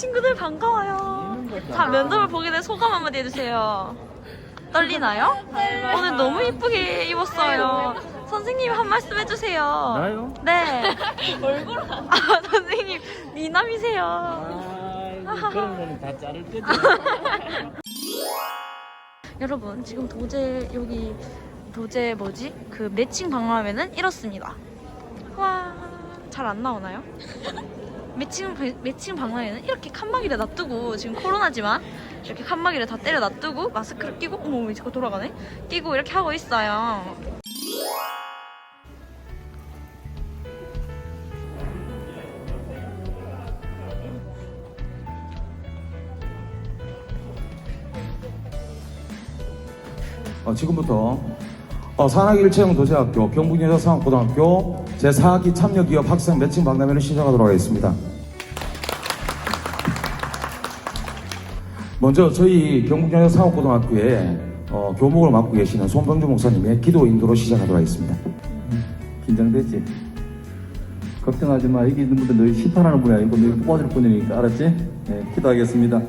친구들 반가워요. 다 면접을 보게 된 소감 한마디 해주세요. 떨리나요? 오늘 너무 이쁘게 입었어요. 선생님 한 말씀 해주세요. 나요? 네. 얼굴 아 선생님 미남이세요. 아 그런 거는 다 자를 거지. 여러분 지금 도제 여기 도제 뭐지 그 매칭 박람회는 이렇습니다. 와 잘 안 나오나요? 매칭 매칭 박람회는 이렇게 칸막이를 놔두고 지금 코로나지만 이렇게 칸막이를 다 때려 놔두고 마스크를 끼고 어머 이거 돌아가네 끼고 이렇게 하고 있어요. 어, 지금부터 어, 산학일체형 도시학교 경북여자상고등학교 제4학기 참여기업 학생 매칭 박람회를 시작하도록 하겠습니다. 먼저 저희 경북여자상고등학교에 어, 교목을 맡고 계시는 손병주 목사님의 기도 인도로 시작하도록 하겠습니다. 긴장되지? 걱정하지 마. 여기 있는 분들 너희 심판하는 분이 아니고 너희 뽑아줄 분이니까 알았지? 네, 기도하겠습니다.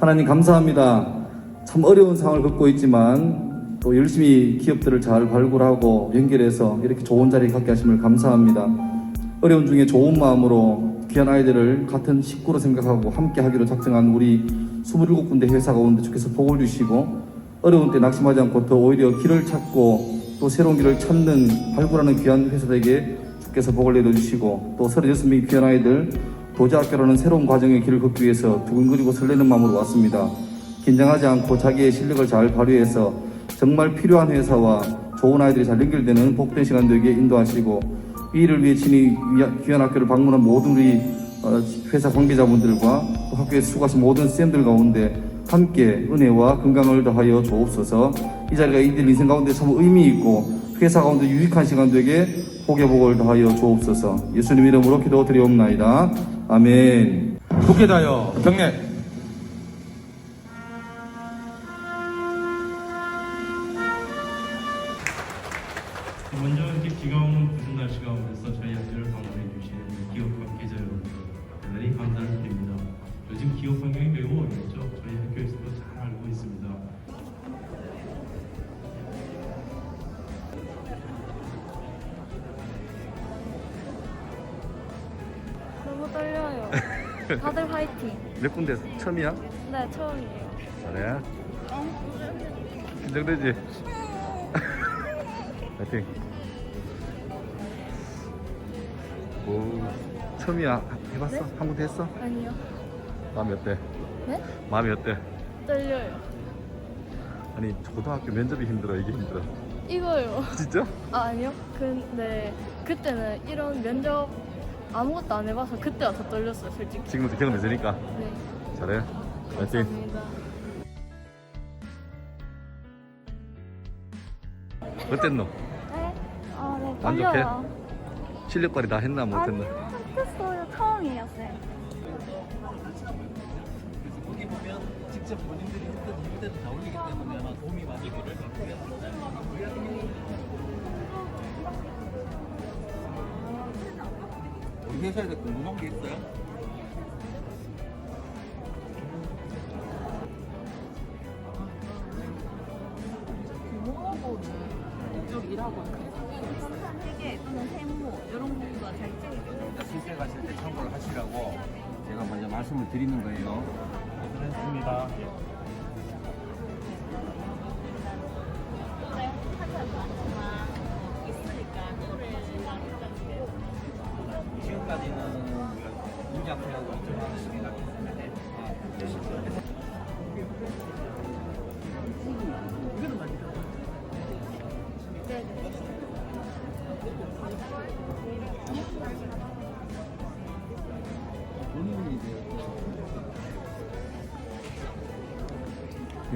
하나님 감사합니다. 참 어려운 상황을 겪고 있지만 또 열심히 기업들을 잘 발굴하고 연결해서 이렇게 좋은 자리에 갖게 하심을 감사합니다. 어려운 중에 좋은 마음으로 귀한 아이들을 같은 식구로 생각하고 함께 하기로 작정한 우리 27군데 회사 가운데 주께서 복을 주시고 어려운 때 낙심하지 않고 더 오히려 길을 찾고 또 새로운 길을 찾는 발굴하는 귀한 회사들에게 주께서 복을 내려주시고 또 36명의 귀한 아이들 도자학교라는 새로운 과정의 길을 걷기 위해서 두근거리고 설레는 마음으로 왔습니다. 긴장하지 않고 자기의 실력을 잘 발휘해서 정말 필요한 회사와 좋은 아이들이 잘 연결되는 복된 시간 되게 인도하시고 이 일을 위해 친히 위- 귀한 학교를 방문한 모든 우리 어, 회사 관계자분들과 또 학교에 수고하신 모든 쌤들 가운데 함께 은혜와 건강을 더하여 주옵소서. 이 자리가 이들 인생 가운데 참 의미 있고 회사 가운데 유익한 시간 되게 복의 복을 더하여 주옵소서. 예수님 이름으로 기도드리옵나이다. 아멘. 국회다여 경례 떨려요. 다들 화이팅. 몇 군데 처음이야? 네 처음이에요. 잘해 긴장되지? 파이팅 오 처음이야 해봤어? 한 군데 했어? 아니요. 마음이 어때? 네? 마음이 어때? 떨려요. 아니 고등학교 면접이 힘들어 이게 힘들어 이거요. 진짜? 아, 아니요. 근데 그때는 이런 면접 아무것도 안 해봐서 그때가 더 떨렸어요, 솔직히. 지금부터 경험 있으니까 네. 잘해 파이팅 감사합니다. 어땠노? 네? 아, 네. 만족해? 떨려요. 실력 발휘 다 했나 못했나? 아니요, 못했어요. 처음이에요, 쌤. 거기 보면 직접 본인들이 했던 일들을 다 올리기 때문에 아마 도움이 많이 될것 같고요. 회사에서 궁금한 게 있어요?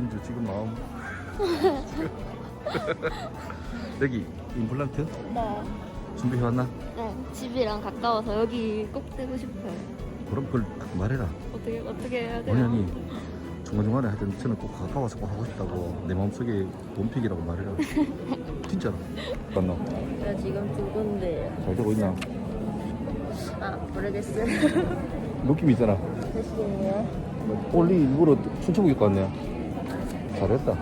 민주 지금 마음 여기 임플란트 네. 준비해왔나? 네. 집이랑 가까워서 여기 꼭 떼고 싶어요. 그럼 그걸 말해라 어떻게 어떻게 해야 돼요? 원현이 중간중간에 하여튼 저는 꼭 가까워서 꼭 하고 싶다고 내 마음속에 돈픽이라고 말해라 진짜로 맞나? 저 지금 두 군데요. 잘 되고 있나? 아 모르겠어요. 느낌 있잖아 됐어요. 올리 일부러 춤추고 입고 왔네. 잘했다.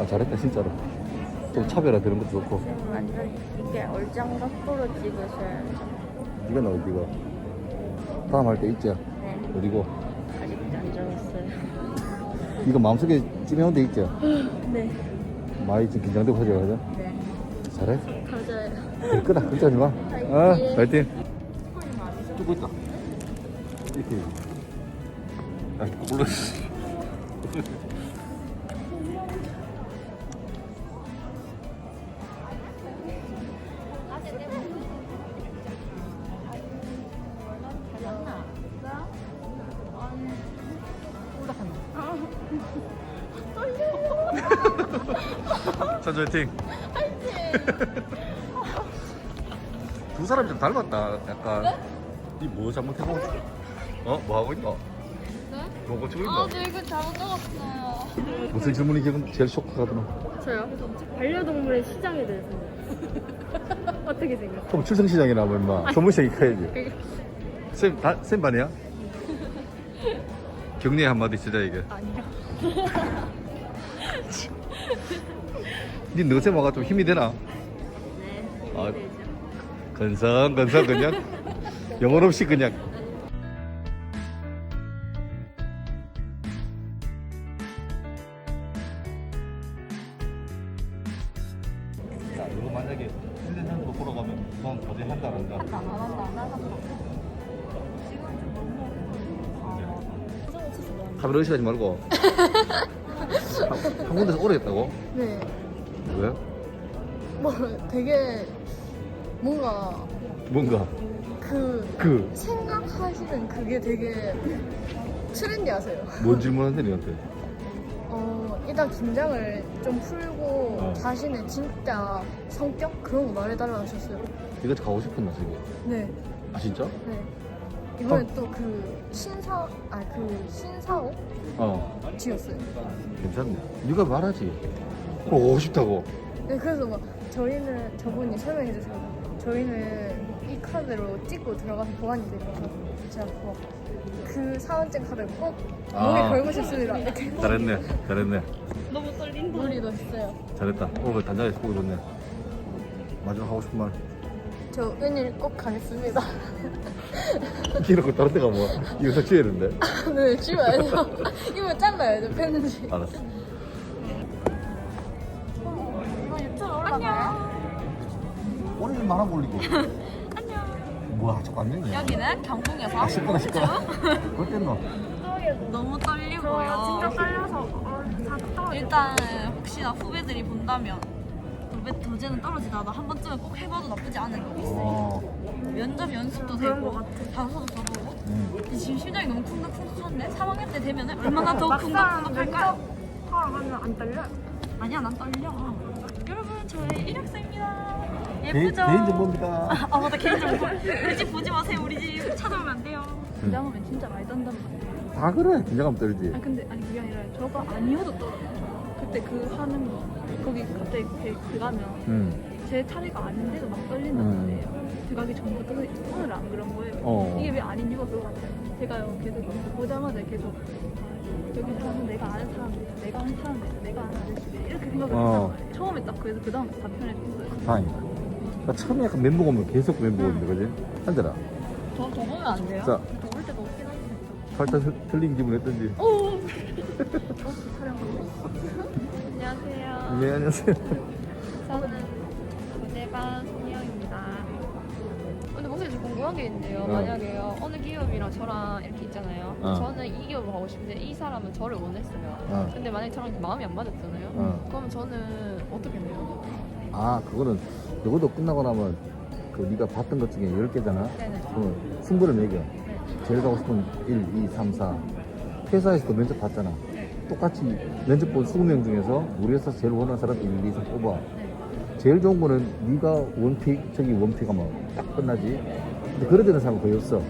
아, 잘했다, 진짜로. 좀 차별화 되는 것도 좋고. 완전 이게 얼짱 각도로 찍으셔야죠. 네가 나 어디가? 다음 할 때 있지? 네. 어디고? 아직 안 정했어요. 이거 마음속에 찜해온 데 있지? 네. 많이 좀 긴장되고 하지, 그죠? 네. 잘해? 가져요. 될 거다. 걱정하지 마. 어, 파이팅. 뚫고 있다. 이렇게. 아, 거꾸로. 선주 화이팅! 두 사람이 좀 닮았다. 약간. 이뭐 잘못해본 어? 뭐 하고 있노? 네? 뭐 고치고 있노? 아, 저 이거 잘못 적었어요. 무슨 질문이 지금 제일 쇼크하더라? 저요? 반려동물의 시장에 대해서. 어떻게 생각해요? 그럼 출생시장이나 뭐 임마 소문시장이 커야지 쌤, 다, 쌤 반이야? 격려의 한마디 쓰자 이게 아니요. 니 너쌤 와가 좀 힘이 되나? 네. 아, 건성 건성 그냥 영혼 없이 그냥 자 이거 만약에 1년 전으로 돌아가면 넌 도저히 한다 안 한다? 안 한다, 안 한다. 카메라 의식하지 말고 한, 한 군데서 오래 했다고? 네, 왜? 뭐 되게 뭔가 뭔가 그 그 생각하시는 그게 되게 트렌디하세요. 뭔 질문한데 니한테? 어, 일단 긴장을 좀 풀고 어. 자신의 진짜 성격 그런 거 말해달라 하셨어요. 이거 가고 싶었나 저게? 네, 아 진짜? 네. 이번에 또그 신사, 아 그 신사옥 어 지었어요. 괜찮네 네가 말하지 그럼 오고 싶다고 네, 그래서 막 저희는 저분이 설명해 주셔서 저희는 이 카드로 찍고 들어가서 보관이 되거든요. 제가 뭐그 사원증 카드를 꼭 목에 아. 걸고 싶습니다. 이렇게 잘했네 잘했네 놀이도 했어요. 잘했다 오늘 단장에서 보기 좋네 마지막 하고 싶은 말저 웬일 꼭 가겠습니다. 이렇게 다른 데 가면 이거 다 찍어야 되는데 네, 찍어야죠. 이거 잘라야죠, 편지. 알았어 올라가요? 오늘 말하고 올리고 안녕 뭐야 자꾸 안 되냐 여기는 경북에서 아 시끄러 시끄러 그럴 땐 너. 너무 떨리고요. 진짜 떨려서 어, 다 떨어져. 일단 혹시나 후배들이 본다면 도배 도제는 떨어지다가 한 번쯤은 꼭 해봐도 나쁘지 않은 거 있어요. 어. 면접 연습도 되고 단서도 써보고 음. 근데 지금 심장이 너무 쿵덕쿵덕한데 3학년 때 되면 얼마나 더 쿵덕쿵덕할까요? 하러 가면 안 떨려? 아니야 난 떨려 저의 이력서입니다. 개인, 예쁘죠? 개인 정보입니다. 아 맞다 개인 정보 우리 집 보지 마세요. 우리 집 찾아오면 안 돼요. 긴장하면 진짜 많이 떤단 말이에요. 다 그래. 긴장하면 떨지. 아 근데 아니 그게 아니라 저거 아니어도 떨어요 그때 그 하는 거. 거기 갑자기 그 들어가면 응. 제 차례가 아닌데도 막 떨린단 음. 말이에요. 들어가기 전부터 오늘 안 그런 거예요. 어. 이게 왜 아닌 이유가 그거 같아요. 제가요 계속 보자마자 계속 아, 여기 사람은 내가 아는 사람들이다 내가 아는 사람들이다 내가 아는 아저씨들 이렇게 생각을 어. 그래서 그 다음 다 편해졌어요 다행이다 나 처음에 약간 멘붕 오면 계속 멘붕 오는데 그지? 앉아라 저, 저 보면 안 돼요? 자. 저올 때가 없긴 한데 살짝 틀- 틀린 기분 했던지 안녕하세요. 네 안녕하세요 궁금한 게 있는데요. 어. 만약에요 어느 기업이랑 저랑 이렇게 있잖아요. 어. 저는 이 기업을 가고 싶은데 이 사람은 저를 원했어요. 어. 근데 만약에 저랑 마음이 안 맞았잖아요. 어. 그러면 저는 어떻게 해요? 아 그거는 이것도 끝나고 나면 그 네가 봤던 것 중에 10개잖아 네네. 그러면 승부를 매겨 제일 가고 싶은 1, 2, 3, 4 회사에서도 면접 봤잖아 똑같이 면접 본 20명 중에서 우리 회사 제일 원하는 사람 1, 2, 3 뽑아 제일 좋은 거는 네가 원픽 저기 원픽 하면 딱 끝나지 근데 그래 되는 사람은 거의 없어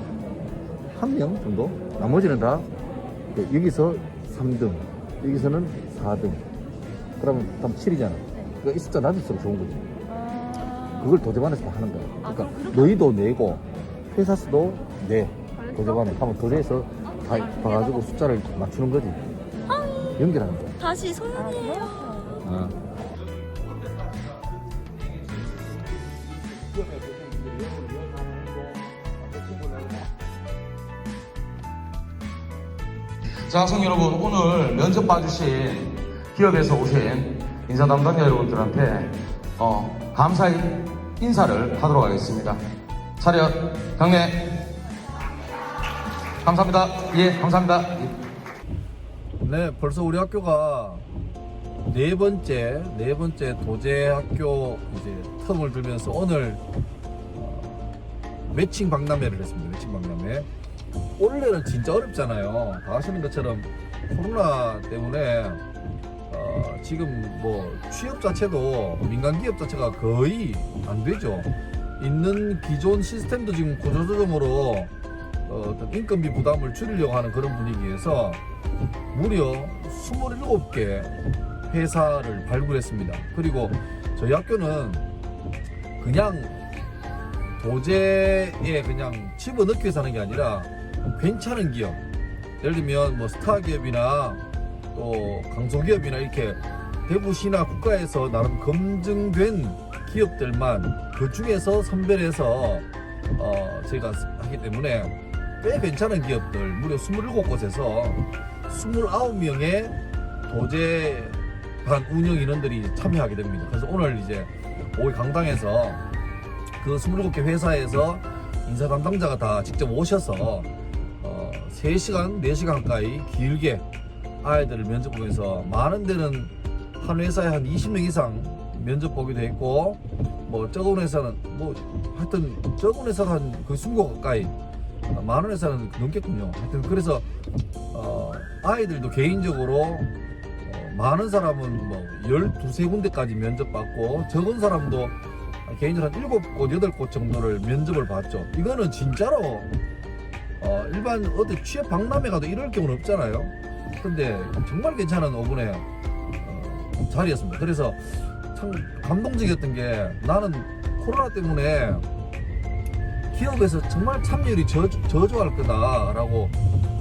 한 명 정도? 나머지는 다그 여기서 3등 여기서는 4등 그러면 다음 7이잖아 그러니까 이 숫자 낮을수록 좋은 거지 아... 그걸 도제반에서 다 하는 거야. 아, 그러니까 너희도 내고 회사 수도 내 도제반에 하면 도제에서 다 봐가지고 숫자를 맞추는 거지. 연결하는 거야. 다시 소문이에요. 어. 자, 학생 여러분, 오늘 면접 봐주신 기업에서 오신 인사 담당자 여러분들한테 어, 감사의 인사를 하도록 하겠습니다. 차렷, 경례. 감사합니다. 예, 감사합니다. 예. 네, 벌써 우리 학교가 네 번째 네 번째 도제 학교 이제 텀을 들면서 오늘 어, 매칭 박람회를 했습니다. 매칭 박람회. 원래는 진짜 어렵잖아요. 다 아시는 것처럼 코로나 때문에 어, 지금 뭐 취업 자체도 민간 기업 자체가 거의 안 되죠. 있는 기존 시스템도 지금 구조조정으로 어, 어떤 인건비 부담을 줄이려고 하는 그런 분위기에서 무려 27개 회사를 발굴했습니다. 그리고 저희 학교는 그냥 도제에 그냥 집어넣기 위해서 하는 게 아니라 괜찮은 기업 예를 들면 뭐 스타 기업이나 또 강소기업이나 이렇게 대부시나 국가에서 나름 검증된 기업들만 그 중에서 선별해서 어 저희가 하기 때문에 꽤 괜찮은 기업들 무려 27곳에서 29명의 도제 반 운영 인원들이 참여하게 됩니다. 그래서 오늘 이제 오이 강당에서 그 27개 회사에서 인사 담당자가 다 직접 오셔서 어, 3시간, 4시간 가까이 길게 아이들을 면접 보면서 많은 데는 한 회사에 한 20명 이상 면접 보기도 했고 뭐 적은 회사는 뭐 하여튼 적은 회사가 한 거의 20곳 가까이 어, 많은 회사는 넘겠군요. 하여튼 그래서 어, 아이들도 개인적으로 어, 많은 사람은 뭐 12세 군데까지 면접 받고 적은 사람도 개인적으로 한 7곳, 8곳 정도를 면접을 봤죠. 이거는 진짜로 어, 일반 어디 취업 박람회 가도 이럴 경우는 없잖아요. 근데 정말 괜찮은 5분의 어, 자리였습니다. 그래서 참 감동적이었던 게 나는 코로나 때문에 기업에서 정말 참여율이 저, 저조할 거다라고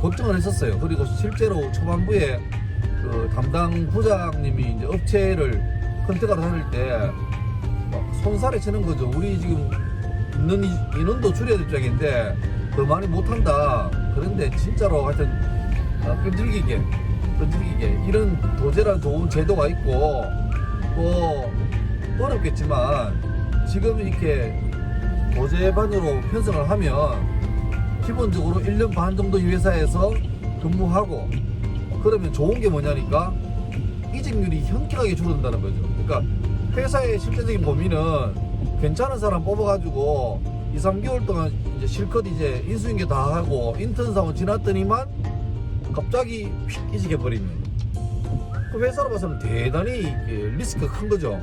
걱정을 했었어요. 그리고 실제로 초반부에 그 담당 부장님이 이제 업체를 컨택하러 다닐 때막 손살에 치는 거죠. 우리 지금 있는 이- 인원도 줄여야 될 입장인데 더 많이 못한다. 그런데 진짜로 하여튼 어, 끈질기게 끈질기게 이런 도제란 좋은 제도가 있고 또 어렵겠지만 지금 이렇게 도제반으로 편성을 하면 기본적으로 1년 반 정도 이 회사에서 근무하고 그러면 좋은 게 뭐냐니까 이직률이 현격하게 줄어든다는 거죠. 그러니까 회사의 실제적인 범위는 괜찮은 사람 뽑아가지고 2, 3개월 동안 이제 실컷 이제 인수인계 다 하고 인턴 사원 지났더니만 갑자기 휙 이직해 버리면 그 회사로 봐서는 대단히 리스크가 큰 거죠.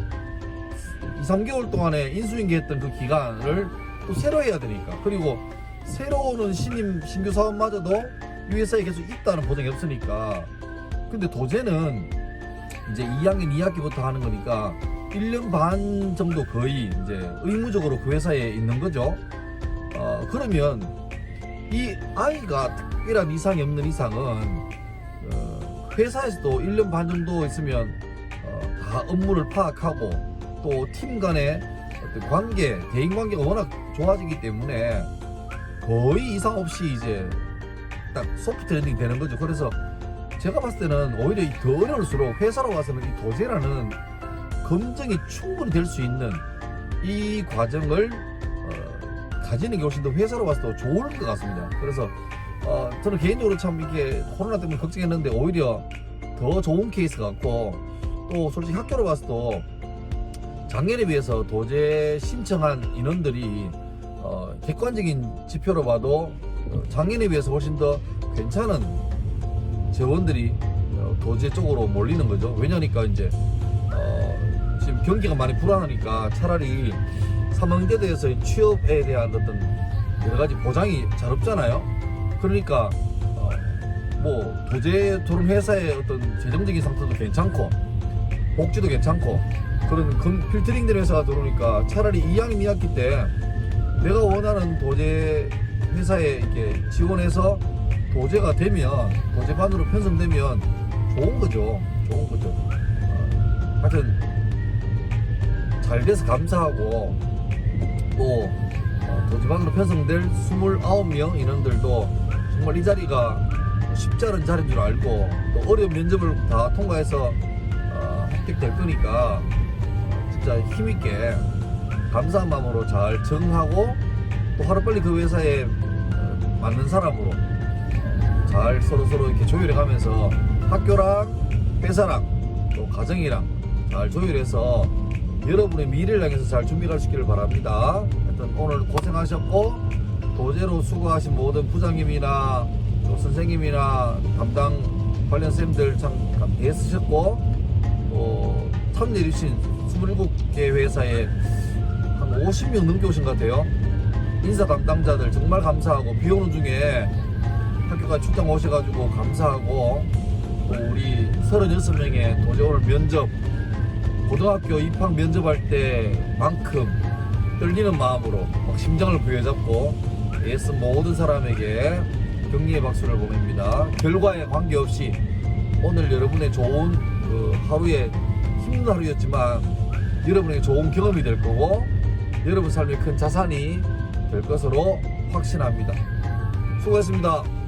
2, 3개월 동안에 인수인계 했던 그 기간을 또 새로 해야 되니까. 그리고 새로 오는 신임, 신규 사원마저도 이 회사에 계속 있다는 보장이 없으니까. 근데 도제는 이제 2학년 2학기부터 하는 거니까 1년 반 정도 거의 이제 의무적으로 그 회사에 있는 거죠. 어, 그러면 이 아이가 특별한 이상이 없는 이상은 어, 회사에서도 1년 반 정도 있으면 어, 다 업무를 파악하고 또 팀 간의 어떤 관계, 대인 관계가 워낙 좋아지기 때문에 거의 이상 없이 이제 딱 소프트 랜딩 되는 거죠. 그래서 제가 봤을 때는 오히려 이더 어려울수록 회사로 와서는 이 도제라는 검증이 충분히 될 수 있는 이 과정을 어, 가지는 게 훨씬 더 회사로 와서 더 좋을 것 같습니다. 그래서 어, 저는 개인적으로 참 이게 코로나 때문에 걱정했는데 오히려 더 좋은 케이스 같고 또 솔직히 학교로 봐서도 작년에 비해서 도제 신청한 인원들이 어, 객관적인 지표로 봐도 어, 작년에 비해서 훨씬 더 괜찮은 재원들이 어, 도제 쪽으로 몰리는 거죠. 왜냐니까 이제 경기가 많이 불안하니까 차라리 삼형제대에서의 취업에 대한 어떤 여러 가지 보장이 잘 없잖아요. 그러니까 어, 뭐 도제 토론 회사의 어떤 재정적인 상태도 괜찮고 복지도 괜찮고 그런 금 필터링 된 회사가 들어오니까 차라리 2학년 2학기 때 내가 원하는 도제 회사에 이렇게 지원해서 도제가 되면 도제반으로 편성되면 좋은 거죠. 좋은 거죠. 어, 하여튼 잘 돼서 감사하고 또 어, 도지방으로 편성될 29명 인원들도 정말 이 자리가 쉽지 않은 자리인 줄 알고 또 어려운 면접을 다 통과해서 어, 합격될 거니까 진짜 힘있게 감사한 마음으로 잘 정하고 또 하루빨리 그 회사에 어, 맞는 사람으로 잘 서로서로 이렇게 조율해 가면서 학교랑 회사랑 또 가정이랑 잘 조율해서 여러분의 미래를 향해서 잘 준비할 수 있기를 바랍니다. 하여튼 오늘 고생하셨고 도제로 수고하신 모든 부장님이나 또 선생님이나 담당 관련 쌤들 참 애쓰셨고 또 참여해주신 27개 회사에 한 50명 넘게 오신 것 같아요. 인사 담당자들 정말 감사하고 비 오는 중에 학교까지 출장 오셔가지고 감사하고 또 우리 36명의 도제 오늘 면접 고등학교 입학 면접할 때만큼 떨리는 마음으로 막 심장을 부여잡고 애쓴 모든 사람에게 격려의 박수를 보냅니다. 결과에 관계없이 오늘 여러분의 좋은 그 하루에 힘든 하루였지만 여러분에게 좋은 경험이 될 거고 여러분 삶의 큰 자산이 될 것으로 확신합니다. 수고했습니다.